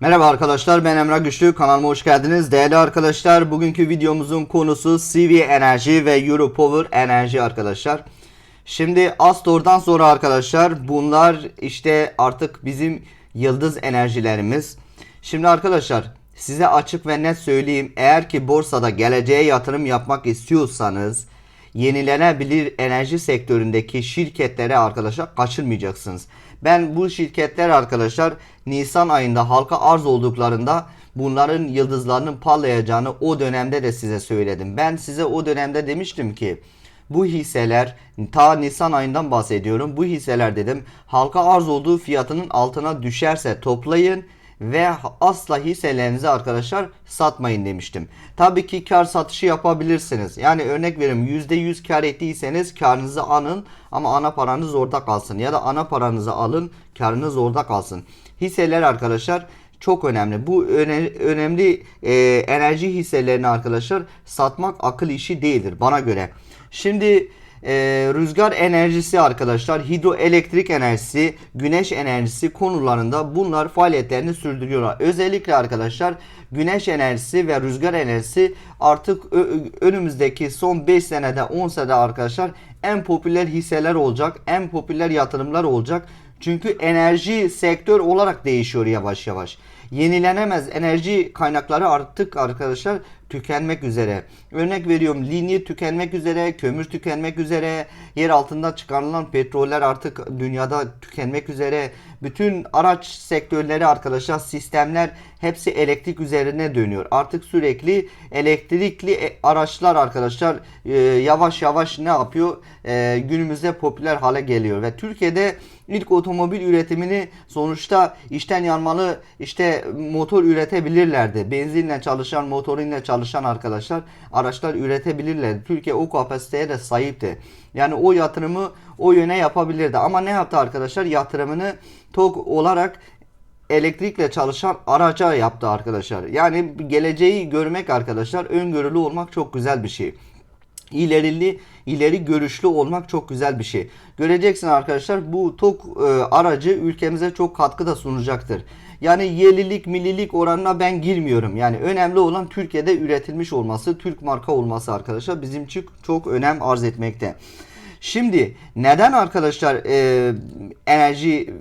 Merhaba arkadaşlar ben Emrah Güçlü kanalıma hoş geldiniz. Değerli arkadaşlar bugünkü videomuzun konusu CV Enerji ve Europower Enerji arkadaşlar. Şimdi Astor'dan sonra arkadaşlar bunlar işte artık bizim yıldız enerjilerimiz. Şimdi arkadaşlar size açık ve net söyleyeyim eğer ki borsada geleceğe yatırım yapmak istiyorsanız yenilenebilir enerji sektöründeki şirketlere arkadaşlar kaçırmayacaksınız. Ben bu şirketler arkadaşlar Nisan ayında halka arz olduklarında bunların yıldızlarının parlayacağını o dönemde de size söyledim. Ben size o dönemde demiştim ki bu hisseler ta Nisan ayından bahsediyorum. Bu hisseler dedim halka arz olduğu fiyatının altına düşerse toplayın ve asla hisselerinizi arkadaşlar satmayın demiştim. Tabii ki kar satışı yapabilirsiniz. Yani örnek veriyorum %100 kar ettiyseniz karınızı alın ama ana paranız orada kalsın. Ya da ana paranızı alın karınız orada kalsın. Hisseler arkadaşlar çok önemli. Bu öne, önemli e, enerji hisselerini arkadaşlar satmak akıl işi değildir bana göre. Şimdi e, rüzgar enerjisi arkadaşlar, hidroelektrik enerjisi, güneş enerjisi konularında bunlar faaliyetlerini sürdürüyorlar. Özellikle arkadaşlar güneş enerjisi ve rüzgar enerjisi artık önümüzdeki son 5 senede 10 senede arkadaşlar en popüler hisseler olacak, en popüler yatırımlar olacak. Çünkü enerji sektör olarak değişiyor yavaş yavaş. Yenilenemez enerji kaynakları artık arkadaşlar tükenmek üzere. Örnek veriyorum linyit tükenmek üzere, kömür tükenmek üzere, yer altında çıkarılan petroller artık dünyada tükenmek üzere. Bütün araç sektörleri arkadaşlar sistemler hepsi elektrik üzerine dönüyor. Artık sürekli elektrikli e- araçlar arkadaşlar e, yavaş yavaş ne yapıyor? E, günümüzde popüler hale geliyor ve Türkiye'de ilk otomobil üretimini sonuçta içten yanmalı işte motor üretebilirlerdi. Benzinle çalışan, motoruyla çalışan arkadaşlar araçlar üretebilirlerdi. Türkiye o kapasiteye de sahipti. Yani o yatırımı o yöne yapabilirdi. Ama ne yaptı arkadaşlar? Yatırımını TOG olarak elektrikle çalışan araca yaptı arkadaşlar. Yani geleceği görmek arkadaşlar öngörülü olmak çok güzel bir şey. İlerili, ileri görüşlü olmak çok güzel bir şey. Göreceksin arkadaşlar bu TOK e, aracı ülkemize çok katkı da sunacaktır. Yani yerlilik, millilik oranına ben girmiyorum. Yani önemli olan Türkiye'de üretilmiş olması, Türk marka olması arkadaşlar bizim için çok önem arz etmekte. Şimdi neden arkadaşlar e, enerji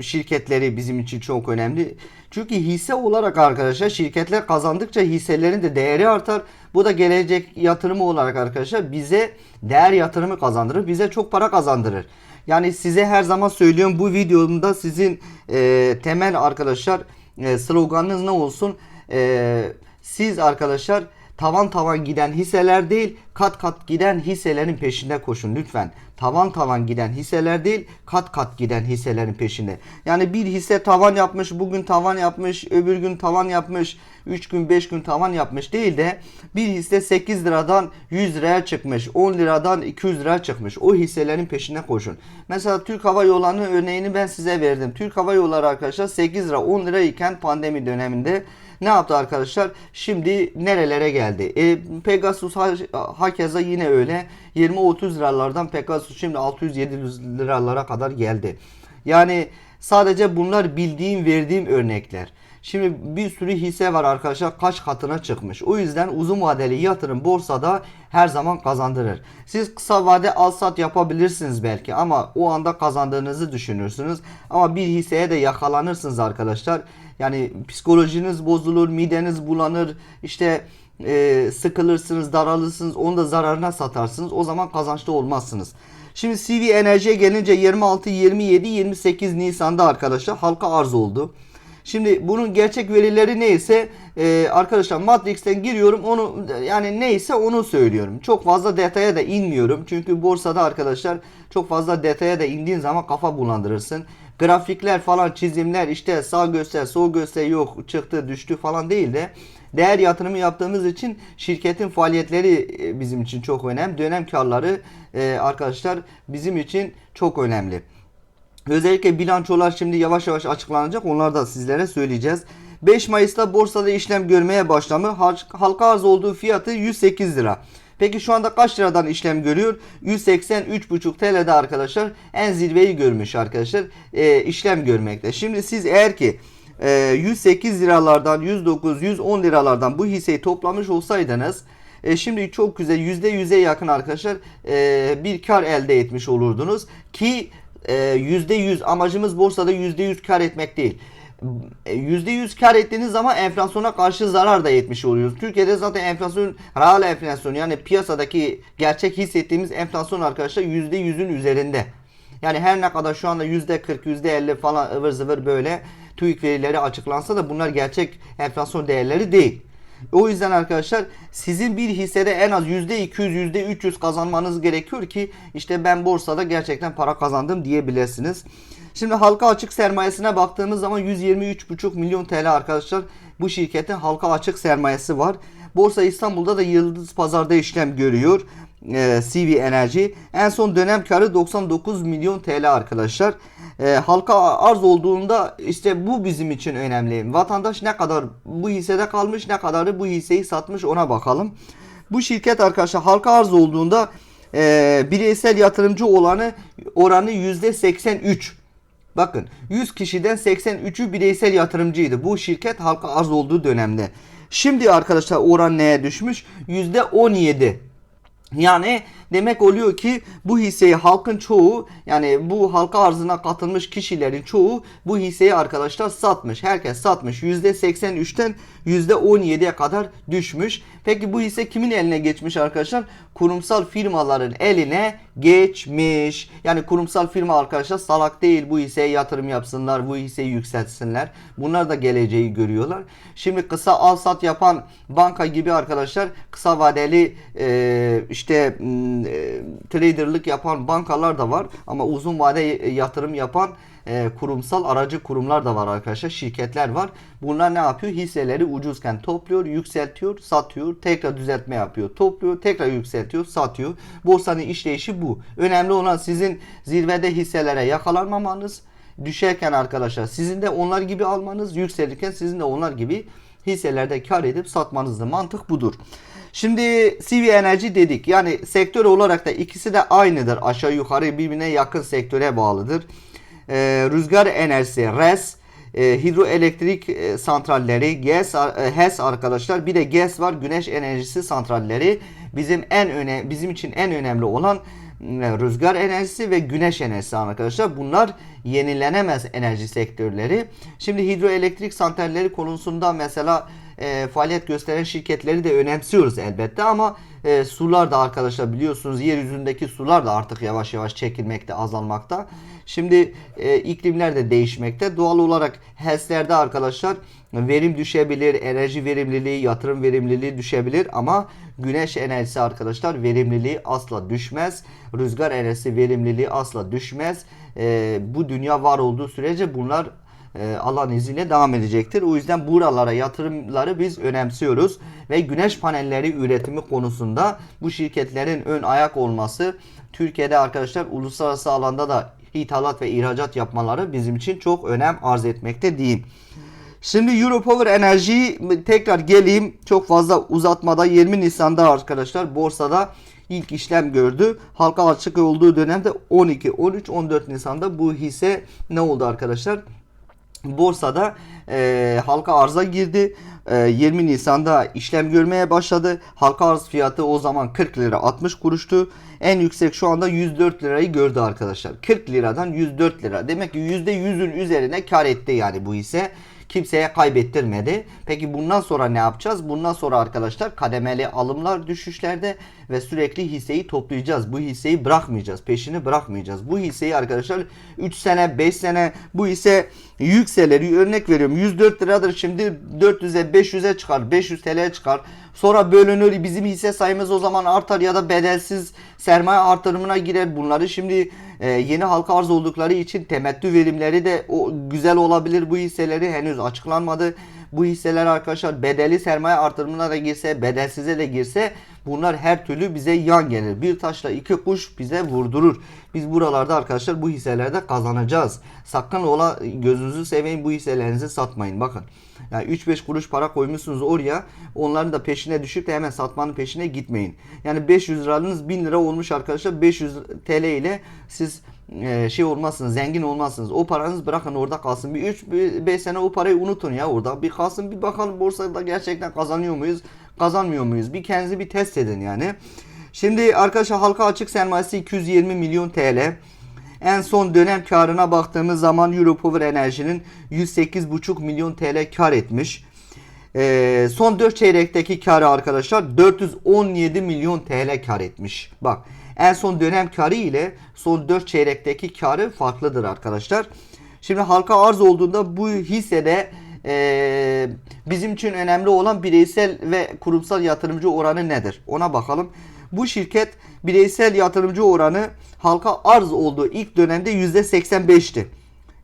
şirketleri bizim için çok önemli? Çünkü hisse olarak arkadaşlar şirketler kazandıkça hisselerin de değeri artar. Bu da gelecek yatırımı olarak arkadaşlar bize değer yatırımı kazandırır. Bize çok para kazandırır. Yani size her zaman söylüyorum bu videomda sizin e, temel arkadaşlar e, sloganınız ne olsun? E, siz arkadaşlar tavan tavan giden hisseler değil kat kat giden hisselerin peşinde koşun lütfen. Tavan tavan giden hisseler değil kat kat giden hisselerin peşinde. Yani bir hisse tavan yapmış bugün tavan yapmış öbür gün tavan yapmış 3 gün 5 gün tavan yapmış değil de bir hisse 8 liradan 100 liraya çıkmış 10 liradan 200 liraya çıkmış o hisselerin peşine koşun. Mesela Türk Hava Yolları'nın örneğini ben size verdim. Türk Hava Yolları arkadaşlar 8 lira 10 lira iken pandemi döneminde ne yaptı arkadaşlar? Şimdi nerelere geldi? E, Pegasus ha, hakeza yine öyle. 20-30 liralardan Pegasus şimdi 600-700 liralara kadar geldi. Yani sadece bunlar bildiğim verdiğim örnekler. Şimdi bir sürü hisse var arkadaşlar kaç katına çıkmış. O yüzden uzun vadeli yatırım borsada her zaman kazandırır. Siz kısa vade al sat yapabilirsiniz belki ama o anda kazandığınızı düşünürsünüz. Ama bir hisseye de yakalanırsınız arkadaşlar. Yani psikolojiniz bozulur, mideniz bulanır, işte e, sıkılırsınız, daralırsınız, onu da zararına satarsınız. O zaman kazançlı olmazsınız. Şimdi CV Enerji'ye gelince 26, 27, 28 Nisan'da arkadaşlar halka arz oldu. Şimdi bunun gerçek verileri neyse e, arkadaşlar Matrix'ten giriyorum onu yani neyse onu söylüyorum. Çok fazla detaya da inmiyorum. Çünkü borsada arkadaşlar çok fazla detaya da indiğin zaman kafa bulandırırsın. Grafikler falan çizimler işte sağ göster sol göster yok çıktı düştü falan değil de değer yatırımı yaptığımız için şirketin faaliyetleri e, bizim için çok önemli. Dönem karları e, arkadaşlar bizim için çok önemli. Özellikle bilançolar şimdi yavaş yavaş açıklanacak. Onları da sizlere söyleyeceğiz. 5 Mayıs'ta borsada işlem görmeye başlamı halka arz olduğu fiyatı 108 lira. Peki şu anda kaç liradan işlem görüyor? 183,5 TL'de arkadaşlar en zirveyi görmüş arkadaşlar e, işlem görmekte. Şimdi siz eğer ki e, 108 liralardan 109 110 liralardan bu hisseyi toplamış olsaydınız e, şimdi çok güzel %100'e yakın arkadaşlar e, bir kar elde etmiş olurdunuz ki %100 amacımız borsada %100 kar etmek değil. E, %100 kar ettiğiniz zaman enflasyona karşı zarar da etmiş oluyoruz. Türkiye'de zaten enflasyon, reel enflasyon yani piyasadaki gerçek hissettiğimiz enflasyon arkadaşlar %100'ün üzerinde. Yani her ne kadar şu anda %40, %50 falan ıvır zıvır böyle TÜİK verileri açıklansa da bunlar gerçek enflasyon değerleri değil. O yüzden arkadaşlar sizin bir hissede en az %200, %300 kazanmanız gerekiyor ki işte ben borsada gerçekten para kazandım diyebilirsiniz. Şimdi halka açık sermayesine baktığımız zaman 123,5 milyon TL arkadaşlar bu şirketin halka açık sermayesi var. Borsa İstanbul'da da Yıldız Pazar'da işlem görüyor. Ee, CV Enerji. En son dönem karı 99 milyon TL arkadaşlar. Ee, halka arz olduğunda işte bu bizim için önemli. Vatandaş ne kadar bu hissede kalmış ne kadarı bu hisseyi satmış ona bakalım. Bu şirket arkadaşlar halka arz olduğunda e, bireysel yatırımcı olanı oranı %83. Bakın 100 kişiden 83'ü bireysel yatırımcıydı. Bu şirket halka arz olduğu dönemde. Şimdi arkadaşlar oran neye düşmüş? %17. Yani demek oluyor ki bu hisseyi halkın çoğu yani bu halka arzına katılmış kişilerin çoğu bu hisseyi arkadaşlar satmış. Herkes satmış. %83'ten %17'ye kadar düşmüş. Peki bu hisse kimin eline geçmiş arkadaşlar? Kurumsal firmaların eline geçmiş. Yani kurumsal firma arkadaşlar salak değil bu hisseye yatırım yapsınlar, bu hisseyi yükseltsinler. Bunlar da geleceği görüyorlar. Şimdi kısa al sat yapan banka gibi arkadaşlar kısa vadeli e, işte e, traderlık yapan bankalar da var ama uzun vade yatırım yapan e, kurumsal aracı kurumlar da var arkadaşlar. Şirketler var. Bunlar ne yapıyor? Hisseleri ucuzken topluyor, yükseltiyor, satıyor, tekrar düzeltme yapıyor, topluyor, tekrar yükseltiyor, satıyor. Borsanın işleyişi bu. Önemli olan sizin zirvede hisselere yakalanmamanız, düşerken arkadaşlar sizin de onlar gibi almanız, yükselirken sizin de onlar gibi hisselerde kar edip satmanızda mantık budur. Şimdi CV Enerji dedik. Yani sektör olarak da ikisi de aynıdır. Aşağı yukarı birbirine yakın sektöre bağlıdır. Ee, rüzgar enerjisi RES, e, hidroelektrik e, santralleri, GES, e, HES arkadaşlar. Bir de GES var. Güneş enerjisi santralleri. Bizim en öne bizim için en önemli olan e, rüzgar enerjisi ve güneş enerjisi arkadaşlar. Bunlar yenilenemez enerji sektörleri. Şimdi hidroelektrik santralleri konusunda mesela e, faaliyet gösteren şirketleri de önemsiyoruz elbette ama e, sular da arkadaşlar biliyorsunuz yeryüzündeki sular da artık yavaş yavaş çekilmekte, azalmakta. Şimdi e, iklimler de değişmekte. Doğal olarak HES'lerde arkadaşlar verim düşebilir, enerji verimliliği, yatırım verimliliği düşebilir ama güneş enerjisi arkadaşlar verimliliği asla düşmez. Rüzgar enerjisi verimliliği asla düşmez. E, bu dünya var olduğu sürece bunlar e, Allah'ın devam edecektir. O yüzden buralara yatırımları biz önemsiyoruz ve güneş panelleri üretimi konusunda bu şirketlerin ön ayak olması Türkiye'de arkadaşlar uluslararası alanda da ithalat ve ihracat yapmaları bizim için çok önem arz etmekte diyeyim. Şimdi Europower Enerji tekrar geleyim. Çok fazla uzatmada 20 Nisan'da arkadaşlar borsada ilk işlem gördü. Halka açık olduğu dönemde 12, 13, 14 Nisan'da bu hisse ne oldu arkadaşlar? Borsada e, halka arza girdi. E, 20 Nisan'da işlem görmeye başladı. Halka arz fiyatı o zaman 40 lira 60 kuruştu. En yüksek şu anda 104 lirayı gördü arkadaşlar. 40 liradan 104 lira. Demek ki %100'ün üzerine kar etti yani bu hisse kimseye kaybettirmedi. Peki bundan sonra ne yapacağız? Bundan sonra arkadaşlar kademeli alımlar düşüşlerde ve sürekli hisseyi toplayacağız. Bu hisseyi bırakmayacağız. Peşini bırakmayacağız. Bu hisseyi arkadaşlar 3 sene 5 sene bu hisse yükselir. Örnek veriyorum 104 liradır şimdi 400'e 500'e çıkar. 500 TL'ye çıkar. Sonra bölünür. Bizim hisse sayımız o zaman artar ya da bedelsiz sermaye artırımına girer. Bunları şimdi e, yeni halka arz oldukları için temettü verimleri de o güzel olabilir. Bu hisseleri henüz açıklanmadı. Bu hisseler arkadaşlar bedeli sermaye artırımına da girse, bedelsize de girse bunlar her türlü bize yan gelir. Bir taşla iki kuş bize vurdurur. Biz buralarda arkadaşlar bu hisselerde kazanacağız. Sakın ola gözünüzü seveyim bu hisselerinizi satmayın. Bakın. Yani 3-5 kuruş para koymuşsunuz oraya. Onların da peşine düşüp de hemen satmanın peşine gitmeyin. Yani 500 liranız 1000 lira olmuş arkadaşlar. 500 TL ile siz e, şey olmazsınız, zengin olmazsınız. O paranız bırakın orada kalsın. Bir 3-5 sene o parayı unutun ya orada. Bir kalsın bir bakalım borsada gerçekten kazanıyor muyuz, kazanmıyor muyuz? Bir kendinizi bir test edin yani. Şimdi arkadaşlar halka açık sermayesi 220 milyon TL. En son dönem karına baktığımız zaman Europower Enerji'nin 108,5 milyon TL kar etmiş. Ee, son 4 çeyrekteki karı arkadaşlar 417 milyon TL kar etmiş. Bak en son dönem karı ile son 4 çeyrekteki karı farklıdır arkadaşlar. Şimdi halka arz olduğunda bu hissede e, bizim için önemli olan bireysel ve kurumsal yatırımcı oranı nedir? Ona bakalım. Bu şirket bireysel yatırımcı oranı halka arz olduğu ilk dönemde %85'ti.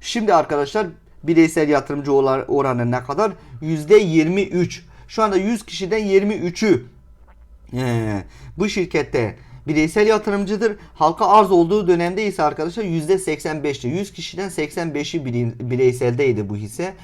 Şimdi arkadaşlar bireysel yatırımcı oranı ne kadar? %23. Şu anda 100 kişiden 23'ü ee, bu şirkette bireysel yatırımcıdır. Halka arz olduğu dönemde ise arkadaşlar %85'ti. 100 kişiden 85'i bireyseldeydi bu hisse.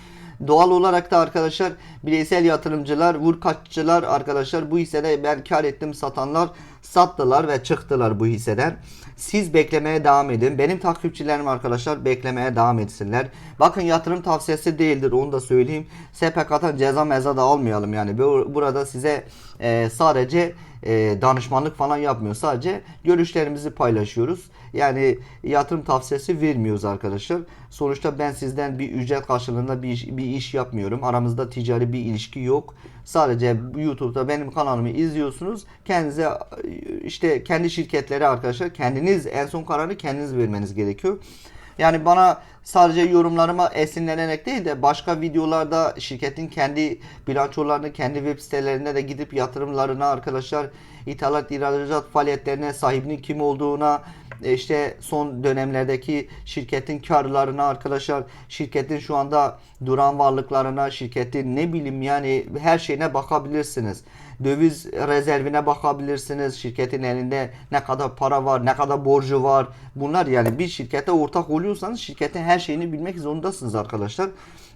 Doğal olarak da arkadaşlar bireysel yatırımcılar, vurkaççılar arkadaşlar bu hissede ben kar ettim satanlar sattılar ve çıktılar bu hisseden. Siz beklemeye devam edin. Benim takipçilerim arkadaşlar beklemeye devam etsinler. Bakın yatırım tavsiyesi değildir onu da söyleyeyim. SPK'tan ceza meza da almayalım yani. Burada size e, sadece e, danışmanlık falan yapmıyor. Sadece görüşlerimizi paylaşıyoruz. Yani yatırım tavsiyesi vermiyoruz arkadaşlar. Sonuçta ben sizden bir ücret karşılığında bir iş, bir iş yapmıyorum. Aramızda ticari bir ilişki yok. Sadece YouTube'da benim kanalımı izliyorsunuz. Kendinize işte kendi şirketleri arkadaşlar kendiniz en son kararı kendiniz vermeniz gerekiyor. Yani bana sadece yorumlarıma esinlenerek değil de başka videolarda şirketin kendi bilançolarını kendi web sitelerine de gidip yatırımlarına arkadaşlar ithalat ihracat faaliyetlerine sahibinin kim olduğuna e, işte son dönemlerdeki şirketin karlarına arkadaşlar şirketin şu anda duran varlıklarına şirketin ne bileyim yani her şeyine bakabilirsiniz. Döviz rezervine bakabilirsiniz. Şirketin elinde ne kadar para var, ne kadar borcu var. Bunlar yani bir şirkete ortak oluyorsanız şirketin her şeyini bilmek zorundasınız arkadaşlar.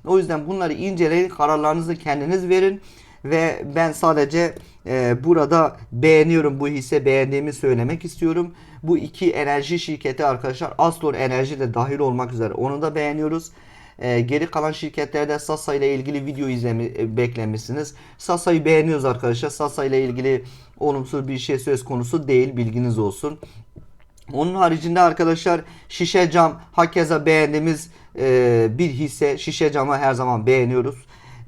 O yüzden bunları inceleyin, kararlarınızı kendiniz verin ve ben sadece e, burada beğeniyorum bu hisse beğendiğimi söylemek istiyorum. Bu iki enerji şirketi arkadaşlar Astor Enerji de dahil olmak üzere onu da beğeniyoruz. E, geri kalan şirketlerde Sasa ile ilgili video izlemi e, beklemişsiniz. Sasa'yı beğeniyoruz arkadaşlar. Sasa ile ilgili olumsuz bir şey söz konusu değil bilginiz olsun. Onun haricinde arkadaşlar şişe cam hakeza beğendiğimiz e, bir hisse. Şişe camı her zaman beğeniyoruz.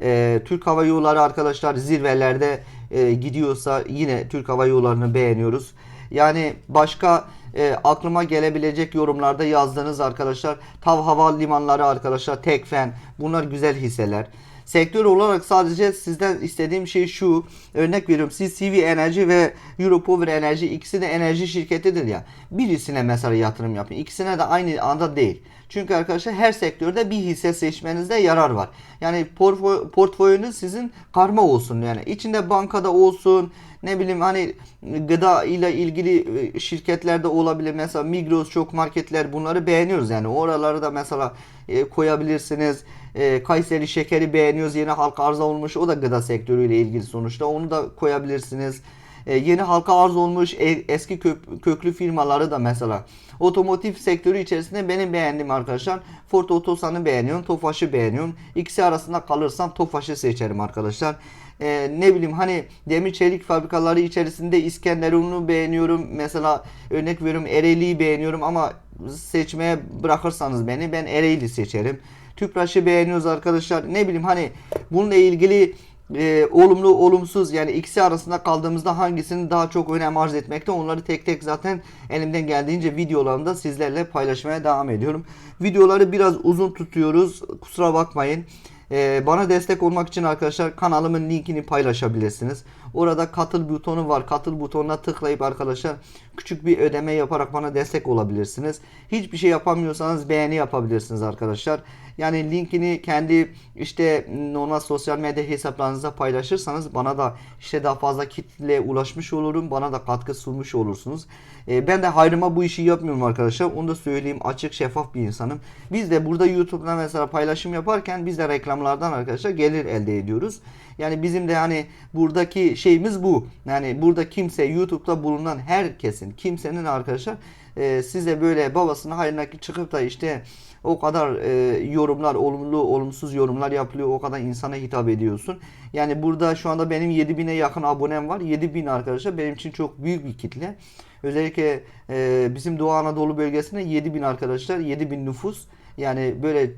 E, Türk Hava Yolları arkadaşlar zirvelerde e, gidiyorsa yine Türk Hava Yolları'nı beğeniyoruz. Yani başka e, aklıma gelebilecek yorumlarda yazdığınız arkadaşlar Tav Hava Limanları arkadaşlar Tekfen bunlar güzel hisseler. Sektör olarak sadece sizden istediğim şey şu. Örnek veriyorum siz CV Enerji ve Europower Enerji ikisi de enerji şirketidir ya. Birisine mesela yatırım yapın. İkisine de aynı anda değil. Çünkü arkadaşlar her sektörde bir hisse seçmenizde yarar var. Yani portföy, portföyünüz sizin karma olsun yani. içinde bankada olsun, ne bileyim hani gıda ile ilgili e, şirketlerde olabilir. Mesela Migros çok marketler bunları beğeniyoruz yani. Oraları da mesela e, koyabilirsiniz. E, Kayseri şekeri beğeniyoruz. Yeni halka arz olmuş. O da gıda sektörüyle ilgili sonuçta. Onu da koyabilirsiniz. E, yeni halka arz olmuş e, eski kök, köklü firmaları da mesela. Otomotiv sektörü içerisinde benim beğendiğim arkadaşlar Ford Otosan'ı beğeniyorum. Tofaş'ı beğeniyorum. İkisi arasında kalırsam Tofaş'ı seçerim arkadaşlar e, ne bileyim hani demir çelik fabrikaları içerisinde İskenderun'u beğeniyorum. Mesela örnek veriyorum Ereğli'yi beğeniyorum ama seçmeye bırakırsanız beni ben Ereğli seçerim. Tüpraş'ı beğeniyoruz arkadaşlar. Ne bileyim hani bununla ilgili e, olumlu olumsuz yani ikisi arasında kaldığımızda hangisini daha çok önem arz etmekte onları tek tek zaten elimden geldiğince videolarımda sizlerle paylaşmaya devam ediyorum. Videoları biraz uzun tutuyoruz kusura bakmayın. Ee, bana destek olmak için arkadaşlar kanalımın linkini paylaşabilirsiniz. Orada katıl butonu var. Katıl butonuna tıklayıp arkadaşlar küçük bir ödeme yaparak bana destek olabilirsiniz. Hiçbir şey yapamıyorsanız beğeni yapabilirsiniz arkadaşlar. Yani linkini kendi işte normal sosyal medya hesaplarınızda paylaşırsanız bana da işte daha fazla kitleye ulaşmış olurum. Bana da katkı sunmuş olursunuz. E, ben de hayrıma bu işi yapmıyorum arkadaşlar. Onu da söyleyeyim. Açık şeffaf bir insanım. Biz de burada YouTube'da mesela paylaşım yaparken biz de reklamlardan arkadaşlar gelir elde ediyoruz. Yani bizim de hani buradaki şeyimiz bu. Yani burada kimse YouTube'da bulunan herkesin, kimsenin arkadaşlar e, size böyle babasının hayrına çıkıp da işte o kadar e, yorumlar, olumlu, olumsuz yorumlar yapılıyor. O kadar insana hitap ediyorsun. Yani burada şu anda benim 7000'e yakın abonem var. 7000 arkadaşlar benim için çok büyük bir kitle. Özellikle e, bizim Doğu Anadolu bölgesinde 7000 arkadaşlar, 7000 nüfus. Yani böyle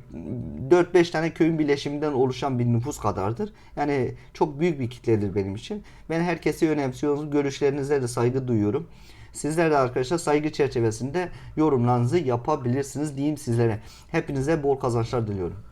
4-5 tane köyün birleşiminden oluşan bir nüfus kadardır. Yani çok büyük bir kitledir benim için. Ben herkesi önemsiyorum. Görüşlerinize de saygı duyuyorum. Sizler de arkadaşlar saygı çerçevesinde yorumlarınızı yapabilirsiniz diyeyim sizlere. Hepinize bol kazançlar diliyorum.